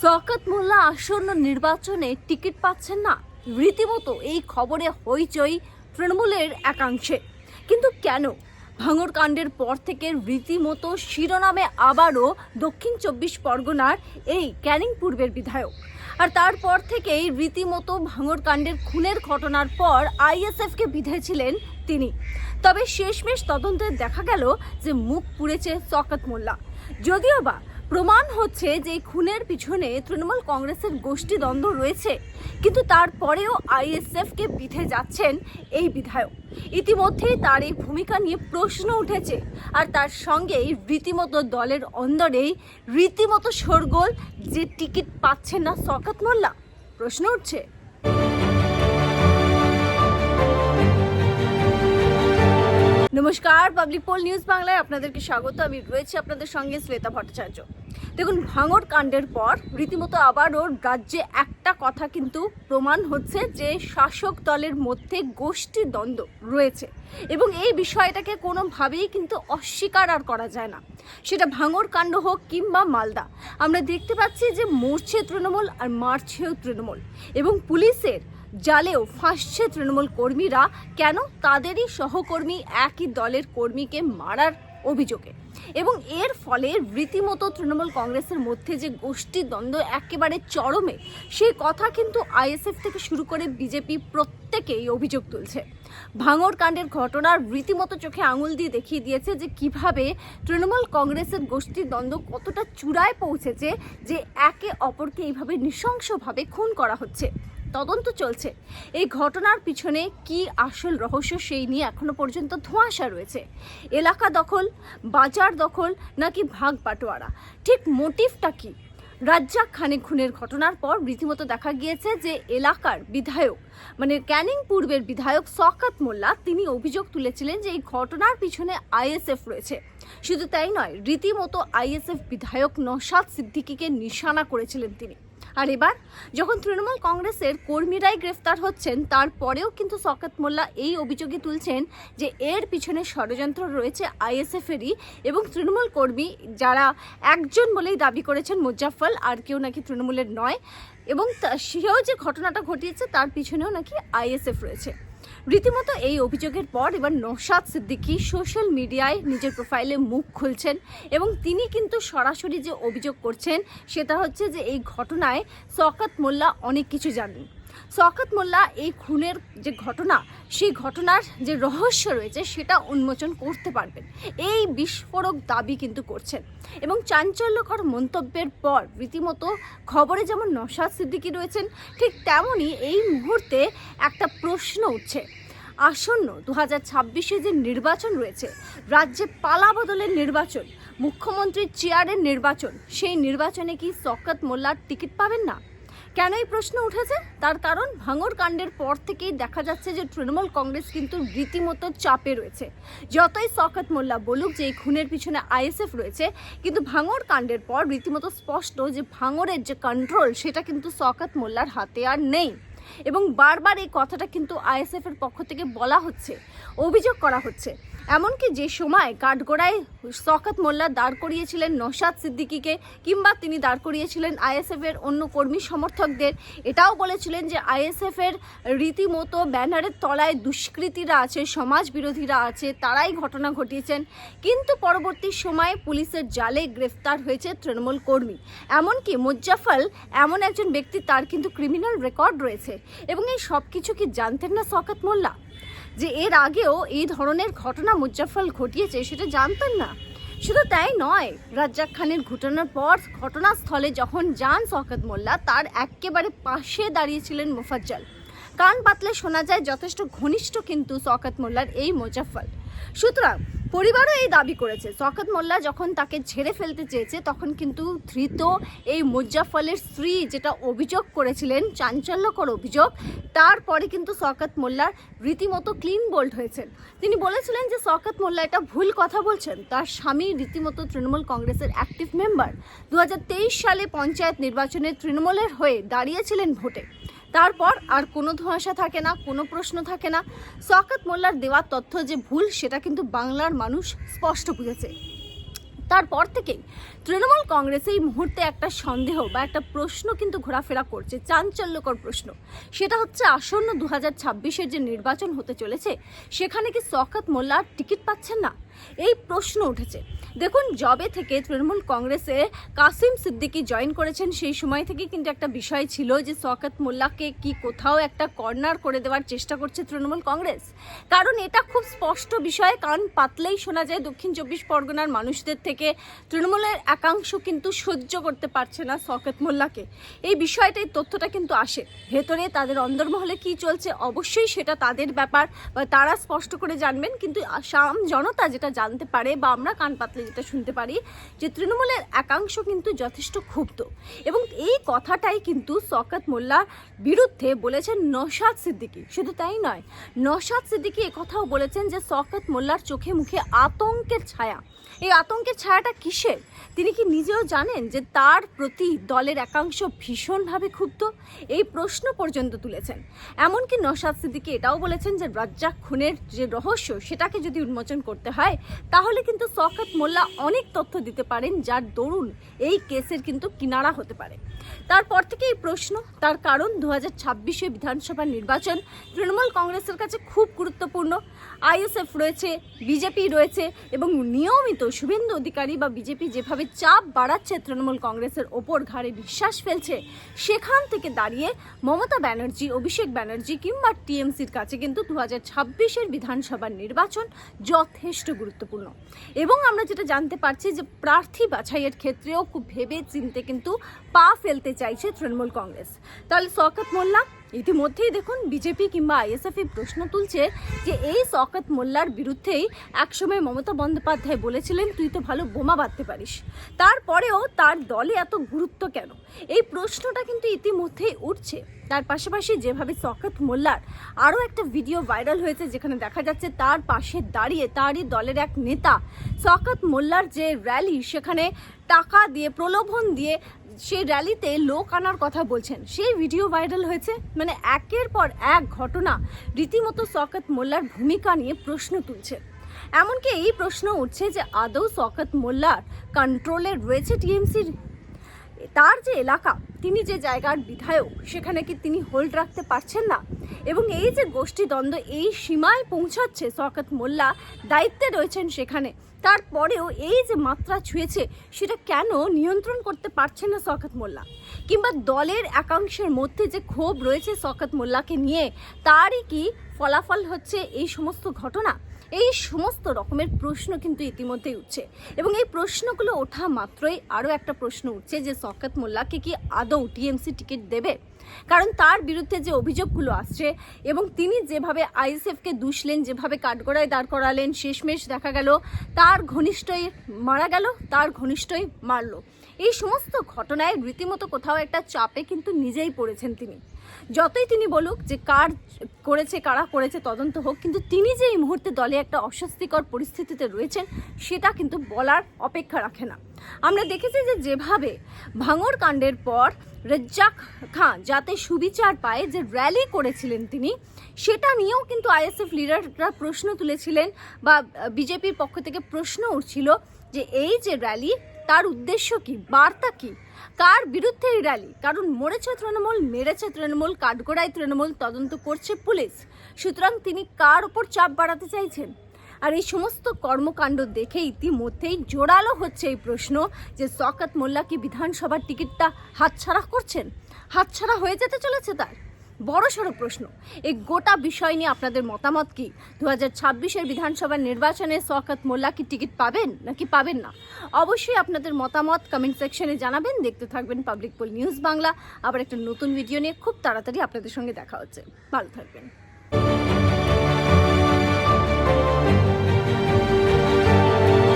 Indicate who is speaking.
Speaker 1: শওকত মোল্লা আসন্ন নির্বাচনে টিকিট পাচ্ছেন না। রীতিমতো এই খবরে হইচই তৃণমূলের একাংশে। কিন্তু কেন? ভাঙর কাণ্ডের পর থেকে রীতিমতো শিরোনামে আবারও দক্ষিণ চব্বিশ পরগনার এই ক্যানিং পূর্বের বিধায়ক। আর তারপর থেকেই রীতিমতো ভাঙর কাণ্ডের খুনের ঘটনার পর আইএসএফকে বিধেছিলেন তিনি। তবে শেষমেশ তদন্তে দেখা গেল যে মুখ পুড়েছে শওকত মোল্লা। যদিও বা প্রমাণ হচ্ছে যে খুনের পিছনে তৃণমূল কংগ্রেসের গোষ্ঠী দ্বন্দ্ব রয়েছে। কিন্তু তারপরেও আইএসএফকে বিধে যাচ্ছেন এই বিধায়ক। ইতিমধ্যেই তার এই ভূমিকা নিয়ে প্রশ্ন উঠেছে। আর তার সঙ্গেই রীতিমতো দলের অন্দরেই রীতিমতো শোরগোল যে টিকিট পাচ্ছেন না সকাত মোল্লা। প্রশ্ন উঠছে। নমস্কার পাবলিক পোল নিউজ বাংলায় আপনাদেরকে স্বাগত। আমি রয়েছি আপনাদের সঙ্গে শ্বেতা ভট্টাচার্য। দেখুন, ভাঙর কাণ্ডের পর রীতিমতো আবারও রাজ্যে একটা কথা কিন্তু প্রমাণ হচ্ছে যে শাসক দলের মধ্যে গোষ্ঠী দ্বন্দ্ব রয়েছে এবং এই বিষয়টাকে কোনোভাবেই কিন্তু অস্বীকার আর করা যায় না। সেটা ভাঙর কাণ্ড হোক কিংবা মালদা, আমরা দেখতে পাচ্ছি যে মরছে তৃণমূল আর মারছেও তৃণমূল এবং পুলিশের জালেও ফাঁসছে তৃণমূল কর্মীরা। কেন? তাদেরই সহকর্মী একই দলের কর্মীকে মারার অভিযোগে। এবং এর ফলে রীতিমতো তৃণমূল কংগ্রেসের মধ্যে যে গোষ্ঠী দ্বন্দ্ব একেবারে চরমে, সেই কথা কিন্তু আইএসএফ থেকে শুরু করে বিজেপি প্রত্যেকেই অভিযোগ তুলছে। ভাঙর কাণ্ডের ঘটনার রীতিমতো চোখে আঙুল দিয়ে দেখিয়ে দিয়েছে যে কীভাবে তৃণমূল কংগ্রেসের গোষ্ঠী দ্বন্দ্ব কতটা চূড়ায় পৌঁছেছে যে একে অপরকে এইভাবে নৃশংসভাবে খুন করা হচ্ছে। তদন্ত চলছে। এই ঘটনার পিছনে কি আসল রহস্য সেই নিয়ে এখনও পর্যন্ত ধোঁয়াশা রয়েছে। এলাকা দখল, বাজার দখল নাকি ভাগ বাটোয়ারা? ঠিক মোটিভটা কি? রাজ্জাক খানে খুনের ঘটনার পর রীতিমতো দেখা গিয়েছে যে এলাকার বিধায়ক মানে ক্যানিং পূর্বের বিধায়ক সকাত মোল্লা, তিনি অভিযোগ তুলেছিলেন যে এই ঘটনার পিছনে আইএসএফ রয়েছে। শুধু তাই নয়, রীতিমতো আইএসএফ বিধায়ক নসাদ সিদ্দিকিকে নিশানা করেছিলেন তিনি। আর এবার, যখন তৃণমূল কংগ্রেসের কর্মীরাই গ্রেফতার হচ্ছেন, তারপরেও কিন্তু সকাত মোল্লা এই অভিযোগে তুলছেন যে এর পিছনে ষড়যন্ত্র রয়েছে আইএসএফেরই এবং তৃণমূল কর্মী যারা একজন বলেই দাবি করেছেন মুজাফল আর কেউ নাকি তৃণমূলের নয় এবং সেও যে ঘটনাটা ঘটিয়েছে তার পিছনেও নাকি আইএসএফ রয়েছে। রীতিমতো এই অভিযোগের পর এবার নৌশাদ সিদ্দিকী সোশ্যাল মিডিয়ায় নিজের প্রোফাইলে মুখ খুলছেন এবং তিনি কিন্তু সরাসরি যে অভিযোগ করছেন, সেটা হচ্ছে যে এই ঘটনায় শকাত মোল্লা অনেক কিছু জানেন। শকাত মোল্লা এই খুনের যে ঘটনা, সেই ঘটনার যে রহস্য রয়েছে, সেটা উন্মোচন করতে পারবেন। এই বিস্ফোরক দাবি কিন্তু করছেন। এবং চাঞ্চল্যকর মন্তব্যের পর রীতিমতো খবরে যেমন নসাদ সিদ্দিকী রয়েছেন, ঠিক তেমনই এই মুহূর্তে একটা প্রশ্ন উঠছে। আসন্ন দু হাজার ছাব্বিশে যে নির্বাচন রয়েছে, রাজ্যে পালা বদলের নির্বাচন মুখ্যমন্ত্রীর চেয়ারের নির্বাচন, সেই নির্বাচনে কি শওকত মোল্লার টিকিট পাবেন না? কেন এই প্রশ্ন উঠেছে? তার কারণ ভাঙর কাণ্ডের পর থেকেই দেখা যাচ্ছে যে তৃণমূল কংগ্রেস কিন্তু রীতিমতো চাপে রয়েছে। যতই শওকত মোল্লা বলুক যে এই খুনের পিছনে আইএসএফ রয়েছে, কিন্তু ভাঙর কাণ্ডের পর রীতিমতো স্পষ্ট যে ভাঙরের যে কন্ট্রোল সেটা কিন্তু শওকত মোল্লার হাতে আর নেই। এবং বারবার এই কথাটা কিন্তু আইএসএফের পক্ষ থেকে বলা হচ্ছে অভিযোগ করা হচ্ছে। এমনকি যে সময় কাঠগোড়ায় শকাত মোল্লা দাঁড় করিয়েছিলেন নসাদ সিদ্দিকিকে, কিংবা তিনি দাঁড় করিয়েছিলেন আইএসএফ এর অন্য কর্মী সমর্থকদের, এটাও বলেছিলেন যে আইএসএফ এর রীতিমতো ব্যানারের তলায় দুষ্কৃতীরা আছে সমাজ বিরোধীরা আছে, তারাই ঘটনা ঘটিয়েছেন। কিন্তু পরবর্তী সময়ে পুলিশের জালে গ্রেফতার হয়েছে তৃণমূল কর্মী। এমনকি মুজাফল এমন একজন ব্যক্তি, তার কিন্তু ক্রিমিনাল রেকর্ড রয়েছে। এবং এই সব কিছু কি জানতেন না শকাত মোল্লা? যে এর আগেও এই ধরনের ঘটনা মুজাফল ঘটিয়েছে, সেটা জানতেন না। শুধু তাই নয়, রাজ্জাক খানের ঘটনার পর ঘটনাস্থলে যখন যান শওকত মোল্লা, তার একেবারে পাশে দাঁড়িয়েছিলেন মুফাজ্জল। কান পাতলে শোনা যায়, যথেষ্ট ঘনিষ্ঠ কিন্তু শওকত মোল্লার এই মোজাফল সুতরাং পরিবারও এই দাবি করেছে। শওকত মোল্লা যখন তাকে ছেড়ে ফেলতে চেয়েছে, তখন কিন্তু ধৃত এই মুজাফলের স্ত্রী যেটা অভিযোগ করেছিলেন, চাঞ্চল্যকর অভিযোগ, তারপরে কিন্তু শওকত মোল্লার রীতিমতো ক্লিন বোল্ড হয়েছেন। তিনি বলেছিলেন যে শওকত মোল্লা এটা ভুল কথা বলছেন। তার স্বামী রীতিমতো তৃণমূল কংগ্রেসের অ্যাক্টিভ মেম্বার দু হাজার তেইশ সালে পঞ্চায়েত নির্বাচনে তৃণমূলের হয়ে দাঁড়িয়েছিলেন ভোটে। তারপর আর কোনো ধোঁয়াশা থাকে না, কোনো প্রশ্ন থাকে না। শওকত মোল্লার দেওয়া তথ্য যে ভুল, সেটা কিন্তু বাংলার মানুষ স্পষ্ট বুঝেছে। তারপর থেকেই তৃণমূল কংগ্রেস এই মুহূর্তে একটা সন্দেহ বা একটা প্রশ্ন কিন্তু ঘোরাফেরা করছে, চাঞ্চল্যকর প্রশ্ন। সেটা হচ্ছে, আসন্ন দু হাজার যে নির্বাচন হতে চলেছে, সেখানে কি শওকত মোল্লা টিকিট পাচ্ছেন না? এই প্রশ্ন উঠেছে। দেখুন জবে থেকে তৃণমূল কংগ্রেসে কাসিম সিদ্দিকি জয়েন করেছেন, সেই সময় থেকে কিন্তু একটা বিষয় ছিল যে শওকত মোল্লাকে কি কোথাও একটা কর্নার করে দেওয়ার চেষ্টা করছে তৃণমূল কংগ্রেস। কারণ এটা খুব স্পষ্ট বিষয়, কান পাতলেই শোনা যায় দক্ষিণ চব্বিশ পরগনার মানুষদের থেকে। তৃণমূলের একাংশ কিন্তু সহ্য করতে পারছে না শওকত মোল্লাকে। এই বিষয়টাই, তথ্যটা কিন্তু আসে। ভেতরে তাদের অন্দরমহলে কি চলছে? অবশ্যই সেটা তাদের ব্যাপার, বা তারা স্পষ্ট করে জানবেন। কিন্তু আসাম জনতা যেটা জানতে পারে বা আমরা কান পাতলে যেটা শুনতে পারি যে তৃণমূলের একাংশ কিন্তু যথেষ্ট ক্ষুব্ধ। এবং এই কথাটাই কিন্তু শওকত মোল্লার বিরুদ্ধে বলেছেন নশাদ সিদ্দিকী। শুধু তাই নয় নশাদ সিদ্দিকী কথাও বলেছেন যে শওকত মোল্লার চোখে মুখে আতঙ্কের ছায়া। এই আতঙ্কের ছায়াটা কিসের? তিনি কি নিজেও জানেন যে তার প্রতি দলের একাংশ ভীষণভাবে ক্ষুব্ধ? এই প্রশ্ন পর্যন্ত তুলেছেন। এমনকি নশাদ সিদ্দিকী এটাও বলেছেন যে রাজ্জাক খুনের যে রহস্য, সেটাকে যদি উন্মোচন করতে হয় তাহলে কিন্তু শওকত মোল্লা অনেক তথ্য দিতে পারেন যার দরুন এই কেসের কিন্তু কিনারা হতে পারে। তারপর থেকে এই প্রশ্ন, তার কারণ দু হাজার ছাব্বিশে বিধানসভা নির্বাচন তৃণমূল কংগ্রেসের কাছে খুব গুরুত্বপূর্ণ। আইএসএফ রয়েছে, বিজেপি রয়েছে এবং নিয়মিত শুভেন্দু অধিকারী বা বিজেপি যেভাবে চাপ বাড়াচ্ছে তৃণমূল কংগ্রেসের ওপর ঘাড়ে বিশ্বাস ফেলছে, সেখান থেকে দাঁড়িয়ে মমতা ব্যানার্জি, অভিষেক ব্যানার্জি কিংবা টিএমসির কাছে কিন্তু দু হাজার ছাব্বিশের বিধানসভার নির্বাচন যথেষ্ট গুরুত্বপূর্ণ। এবং আমরা যেটা জানতে পারছি যে প্রার্থী বাছাইয়ের ক্ষেত্রেও খুব ভেবে চিনতে কিন্তু পা ফেলতে চাইছে তৃণমূল কংগ্রেস। তাহলে শওকত মোল্লা ইতিমধ্যেই দেখুন বিজেপি কিংবা আইএসএফ প্রশ্ন তুলছে যে এই শওকত মোল্লার বিরুদ্ধেই একসময় মমতা বন্দ্যোপাধ্যায় বলেছিলেন, তুই তো ভালো বোমা বাঁধতে পারিস। তারপরেও তার দলে এত গুরুত্ব কেন? এই প্রশ্নটা কিন্তু ইতিমধ্যেই উঠছে। তার পাশাপাশি যেভাবে শওকত মোল্লার আরও একটা ভিডিও ভাইরাল হয়েছে, যেখানে দেখা যাচ্ছে তার পাশে দাঁড়িয়ে তারই দলের এক নেতা শওকত মোল্লার যে র্যালি সেখানে টাকা দিয়ে, প্রলোভন দিয়ে সেই র্যালিতে লোক আনার কথা বলছেন। সেই ভিডিও ভাইরাল হয়েছে মানে একের পর এক ঘটনা রীতিমতো সকত মোল্লার ভূমিকা নিয়ে প্রশ্ন তুলছে। এমনকি এই প্রশ্ন উঠছে যে আদৌ সকত মোল্লার কন্ট্রোলে রয়েছে টিএমসির তার যে এলাকা, তিনি যে জায়গার বিধায়ক, সেখানে কি তিনি হোল্ড রাখতে পারছেন না? এবং এই যে গোষ্ঠীদ্বন্দ্ব এই সীমায় পৌঁছাচ্ছে শওকত মোল্লা, দায়িত্বে রয়েছেন সেখানে। তারপরেও এই যে মাত্রা ছুঁয়েছে, সেটা কেন নিয়ন্ত্রণ করতে পারছেন না শওকত মোল্লা? কিংবা দলের একাংশের মধ্যে যে ক্ষোভ রয়েছে শওকত মোল্লাকে নিয়ে, তারই কি ফলাফল হচ্ছে এই সমস্ত ঘটনা? এই সমস্ত রকমের প্রশ্ন কিন্তু ইতিমধ্যেই উঠছে। এবং এই প্রশ্নগুলো ওঠা মাত্রই আরও একটা প্রশ্ন উঠছে যে শওকত মোল্লাকে কি আদৌ টিএমসি টিকিট দেবে? কারণ তার বিরুদ্ধে যে অভিযোগগুলো আসছে এবং তিনি যেভাবে আইএসএফকে দুষলেন, যেভাবে কাঠগড়ায় দাঁড় করালেন, শেষমেশ দেখা গেল, তার ঘনিষ্ঠই মারা গেল, তার ঘনিষ্ঠই মারলো। এই সমস্ত ঘটনায় রীতিমতো কোথাও একটা চাপে কিন্তু নিজেই পড়েছেন তিনি। যতই তিনি বলুক যে কার করেছে, কারা করেছে, তদন্ত হোক, কিন্তু তিনি যে এই মুহূর্তে দলে একটা অস্বস্তিকর পরিস্থিতিতে রয়েছেন, সেটা কিন্তু বলার অপেক্ষা রাখে না। আমরা দেখেছি যে যেভাবে ভাঙর কাণ্ডের পর রেজ্জাক খান যাতে সুবিচার পায় যে র্যালি করেছিলেন তিনি, সেটা নিয়েও কিন্তু আইএসএফ লিডাররা প্রশ্ন তুলেছিলেন বা বিজেপির পক্ষ থেকে প্রশ্ন উঠছিল যে এই যে র্যালি তার উদ্দেশ্য কি? বার্তা কি? কার বিরুদ্ধে এই র্যালি? কারণ মরেছে তৃণমূল, মেরেছে তৃণমূল, কাঠগোড়ায় তৃণমূল তদন্ত করছে পুলিশ। সুতরাং তিনি কার ওপর চাপ বাড়াতে চাইছেন? আর এই সমস্ত কর্মকাণ্ড দেখে ইতিমধ্যেই জোরালো হচ্ছে এই প্রশ্ন যে শওকত মোল্লা কি বিধানসভার টিকিটটা হাতছাড়া করছেন? হাতছাড়া হয়ে যেতে চলেছে তার? বড় সড়ো প্রশ্ন। এই গোটা বিষয় নিয়ে আপনাদের মতামত কি? দু হাজার ছাব্বিশের বিধানসভা নির্বাচনে সকাত মোল্লা কি টিকিট পাবেন, নাকি পাবেন না? অবশ্যই আপনাদের মতামত কমেন্ট সেকশনে জানাবেন। দেখতে থাকবেন পাবলিক পোল নিউজ বাংলা আবার একটা নতুন ভিডিও নিয়ে খুব তাড়াতাড়ি আপনাদের সঙ্গে দেখা হচ্ছে। ভালো থাকবেন।